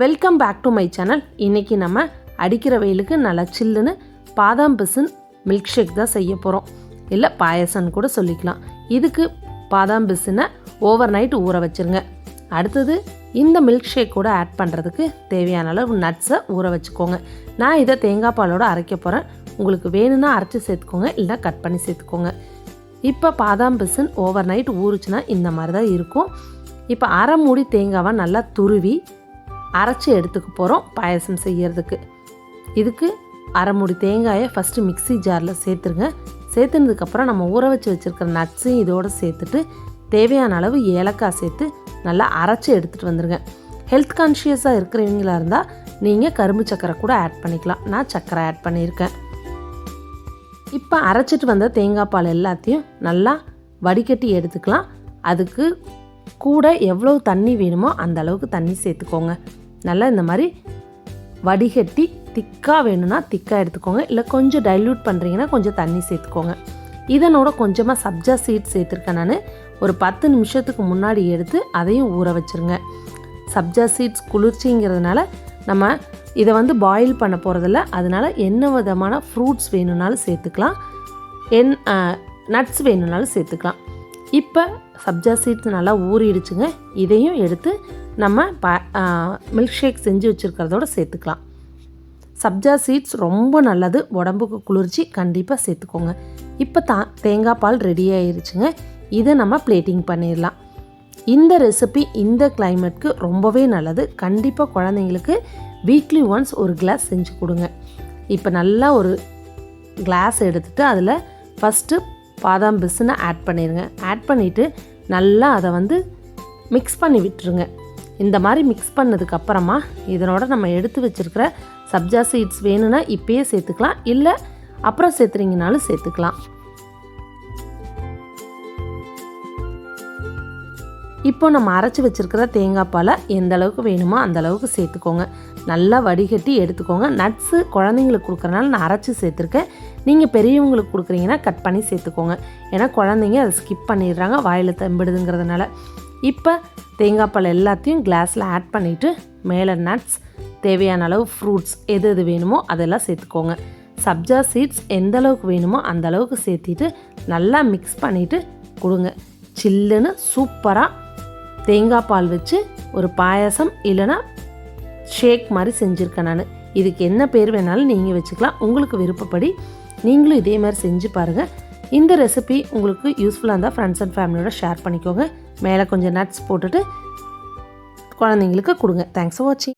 Welcome back to my channel இன்றைக்கி நம்ம அடிக்கிற வெயிலுக்கு நல்லா சில்லுன்னு பாதாம் பிசின் மில்க் ஷேக் தான் செய்ய போகிறோம் இல்லை பாயசம்னு கூட சொல்லிக்கலாம். இதுக்கு பாதாம் பிசினை ஓவர் நைட் ஊற வச்சுருங்க. அடுத்தது இந்த மில்க் ஷேக் கூட ஆட் பண்ணுறதுக்கு தேவையான அளவு நட்ஸை ஊற வச்சுக்கோங்க. நான் இதை தேங்காய் பாலோடு அரைக்க போகிறேன் உங்களுக்கு வேணும்னா அரைச்சி சேர்த்துக்கோங்க இல்லை கட் பண்ணி சேர்த்துக்கோங்க. இப்போ பாதாம் பிசின் ஓவர் நைட் ஊறுச்சுன்னா இந்த மாதிரி தான் இருக்கும். இப்போ அரை மூடி தேங்காவை நல்லா துருவி அரைச்சி எடுத்துக்க போகிறோம் பாயசம் செய்கிறதுக்கு இதுக்கு அரை மூடி தேங்காயை ஃபஸ்ட்டு மிக்ஸி ஜாரில் சேர்த்துருங்க. சேர்த்துனதுக்கப்புறம் நம்ம ஊற வச்சு வச்சுருக்கிற நட்ஸையும் இதோடு சேர்த்துட்டு தேவையான அளவு ஏலக்காய் சேர்த்து நல்லா அரைச்சி எடுத்துகிட்டு வந்துடுங்க ஹெல்த் கான்ஷியஸாக இருக்கிறவங்களா இருந்தால் நீங்கள் கரும்பு சக்கரை கூட ஆட் பண்ணிக்கலாம். நான் சக்கரை ஆட் பண்ணியிருக்கேன். இப்போ அரைச்சிட்டு வந்த தேங்காய் பால் எல்லாத்தையும் நல்லா வடிகட்டி எடுத்துக்கலாம். அதுக்கு கூட எவ்வளோ தண்ணி வேணுமோ அந்த அளவுக்கு தண்ணி சேர்த்துக்கோங்க. நல்லா இந்த மாதிரி வடிகட்டி திக்காக வேணும்னா திக்காக எடுத்துக்கோங்க. இல்லை கொஞ்சம் டைல்யூட் பண்ணுறீங்கன்னா கொஞ்சம் தண்ணி சேர்த்துக்கோங்க. இதனோட கொஞ்சமாக சப்ஜா சீட் சேர்த்துருக்கேன் நான். ஒரு பத்து நிமிஷத்துக்கு முன்னாடி எடுத்து அதையும் ஊற வச்சுருங்க. சப்ஜா சீட்ஸ் குளிர்ச்சிங்கிறதுனால நம்ம இதை வந்து பாயில் பண்ண போகிறதில்ல அதனால் என்ன விதமான ஃப்ரூட்ஸ் வேணும்னாலும் சேர்த்துக்கலாம். என் நட்ஸ் வேணும்னாலும் சேர்த்துக்கலாம். இப்போ சப்ஜா சீட்ஸ் நல்லா ஊறிடுச்சுங்க. இதையும் எடுத்து நம்ம ப மில்க் ஷேக் செஞ்சு வச்சுருக்கிறதோட சேர்த்துக்கலாம். சப்ஜா சீட்ஸ் ரொம்ப நல்லது. உடம்புக்கு குளிர்ச்சி கண்டிப்பாக சேர்த்துக்கோங்க. இப்போ தா தேங்காய் பால் ரெடி ஆயிருச்சுங்க. இதை நம்ம பிளேட்டிங் பண்ணிடலாம். இந்த ரெசிபி இந்த கிளைமேட்க்கு ரொம்பவே நல்லது. கண்டிப்பாக குழந்தைங்களுக்கு வீக்லி ஒன்ஸ் ஒரு கிளாஸ் செஞ்சு கொடுங்க. இப்போ நல்லா ஒரு கிளாஸ் எடுத்துகிட்டு அதில் ஃபஸ்ட்டு பாதாம் பிஸ்ஸுன்னு ஆட் பண்ணிடுங்க ஆட் பண்ணிவிட்டு நல்லா அதை வந்து மிக்ஸ் பண்ணி விட்டுருங்க. இந்த மாதிரி மிக்ஸ் பண்ணதுக்கப்புறமா இதனோட நம்ம எடுத்து வச்சுருக்கிற சப்ஜா சீட்ஸ் வேணும்னா இப்பயே சேர்த்துக்கலாம். இல்லை அப்புறம் சேர்த்துறீங்கனாலும் சேர்த்துக்கலாம். இப்போ நம்ம அரைச்சி வச்சுருக்கிற தேங்காய் பாலை எந்த அளவுக்கு வேணுமோ அந்த அளவுக்கு சேர்த்துக்கோங்க. நல்லா வடிகட்டி எடுத்துக்கோங்க. நட்ஸு குழந்தைங்களுக்கு கொடுக்குறனால நான் அரைச்சி சேர்த்துருக்கேன். நீங்கள் பெரியவங்களுக்கு கொடுக்குறீங்கன்னா கட் பண்ணி சேர்த்துக்கோங்க. ஏன்னா குழந்தைங்க அதை ஸ்கிப் பண்ணிடுறாங்க வாயில் தம்பிடுதுங்கிறதுனால. இப்போ தேங்காய் பால் எல்லாத்தையும் கிளாஸில் ஆட் பண்ணிவிட்டு மேலே நட்ஸ் தேவையான அளவு ஃப்ரூட்ஸ் எது எது வேணுமோ அதெல்லாம் சேர்த்துக்கோங்க. சப்ஜா சீட்ஸ் எந்த அளவுக்கு வேணுமோ அந்த அளவுக்கு சேர்த்திட்டு நல்லா மிக்ஸ் பண்ணிவிட்டு கொடுங்க. சில்லுன்னு சூப்பராக தேங்காய் பால் வச்சு ஒரு பாயசம் இல்லைன்னா ஷேக் மாதிரி செஞ்சுருக்கேன் நான். இதுக்கு என்ன பேர் வேணாலும் நீங்கள் வச்சுக்கலாம். உங்களுக்கு விருப்பப்படி நீங்களும் இதே மாதிரி செஞ்சு பாருங்கள் இந்த ரெசிபி உங்களுக்கு யூஸ்ஃபுல்லாக இருந்தால் ஃப்ரெண்ட்ஸ் அண்ட் ஃபேமிலியோட ஷேர் பண்ணிக்கோங்க. மேலே கொஞ்சம் நட்ஸ் போட்டுட்டு குழந்தைங்களுக்கு கொடுங்க. தேங்க்ஸ் ஃபார் வாட்சிங்